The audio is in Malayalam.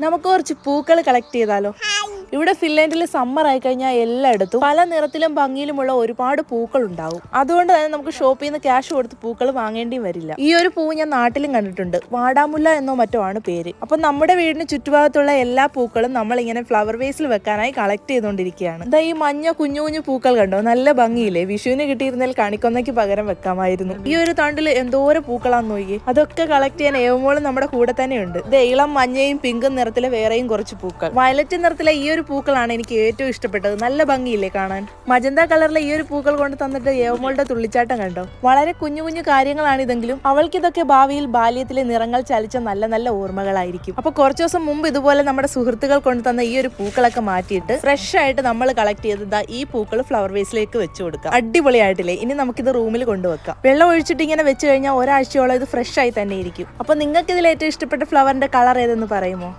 നമുക്ക് കുറച്ച് പൂക്കൾ കളക്ട് ചെയ്താലോ? ഇവിടെ ഫിൻലാൻഡിൽ സമ്മർ ആയി കഴിഞ്ഞാൽ എല്ലായിടത്തും പല നിറത്തിലും ഭംഗിയിലുമുള്ള ഒരുപാട് പൂക്കൾ ഉണ്ടാവും. അതുകൊണ്ട് തന്നെ നമുക്ക് ഷോപ്പിൽ നിന്ന് ക്യാഷ് കൊടുത്ത് പൂക്കൾ വാങ്ങേണ്ടിയും വരില്ല. ഈ ഒരു പൂ ഞാൻ നാട്ടിലും കണ്ടിട്ടുണ്ട്. വാടാമുല്ല എന്നോ മറ്റോ ആണ് പേര്. അപ്പൊ നമ്മുടെ വീടിന് ചുറ്റുഭാഗത്തുള്ള എല്ലാ പൂക്കളും നമ്മൾ ഇങ്ങനെ ഫ്ലവർ വേസിൽ വെക്കാനായി കളക്ട് ചെയ്തുകൊണ്ടിരിക്കുകയാണ്. എന്താ ഈ മഞ്ഞ കുഞ്ഞു കുഞ്ഞു പൂക്കൾ കണ്ടോ? നല്ല ഭംഗിയില്ലേ? വിഷുവിന് കിട്ടിയിരുന്നതിൽ കണിക്കൊന്നയ്ക്ക് പകരം വെക്കാമായിരുന്നു. ഈ ഒരു തണ്ടിൽ എന്തോരം പൂക്കളാന്ന് നോക്കി അതൊക്കെ കളക്ട് ചെയ്യാൻ ഏവമോളും നമ്മുടെ കൂടെ തന്നെയുണ്ട്. ഇത് ഇളം മഞ്ഞയും പിങ്കും നിറത്തിലെ വേറെയും കുറച്ച് പൂക്കൾ. വയലറ്റ് നിറത്തിലെ ഈ പൂക്കളാണ് എനിക്ക് ഏറ്റവും ഇഷ്ടപ്പെട്ടത്. നല്ല ഭംഗിയില്ലേ കാണാൻ? മജന്ത കളറിലെ ഈ ഒരു പൂക്കൾ കൊണ്ട് തന്നിട്ട് യവമോളുടെ തുള്ളിച്ചാട്ടം കണ്ടോ? വളരെ കുഞ്ഞു കുഞ്ഞു കാര്യങ്ങളാണ് ഇതെങ്കിലും. അവൾക്ക് ഇതൊക്കെ ഭാവിയിൽ ബാല്യത്തിലെ നിറങ്ങൾ ചലിച്ച നല്ല നല്ല ഓർമ്മകളായിരിക്കും. അപ്പൊ കുറച്ച് ദിവസം മുമ്പ് ഇതുപോലെ നമ്മുടെ സുഹൃത്തുക്കൾ കൊണ്ട് തന്ന ഈ ഒരു പൂക്കളൊക്കെ മാറ്റിയിട്ട് ഫ്രഷ് ആയിട്ട് നമ്മൾ കളക്ട് ചെയ്തത് ഈ പൂക്കൾ ഫ്ലവർ വേസിലേക്ക് വെച്ചു കൊടുക്കാം. അടിപൊളിയായിട്ടില്ലേ? ഇനി നമുക്കിത് റൂമിൽ കൊണ്ടുവെക്കാം. വെള്ളം ഒഴിച്ചിട്ട് ഇങ്ങനെ വെച്ച് കഴിഞ്ഞാൽ ഒരാഴ്ചയോളം ഇത് ഫ്രഷ് ആയി തന്നെ ഇരിക്കും. അപ്പൊ നിങ്ങൾക്ക് ഇതിൽ ഏറ്റവും ഇഷ്ടപ്പെട്ട ഫ്ലവറിന്റെ കളർ ഏതെന്ന് പറയുമോ?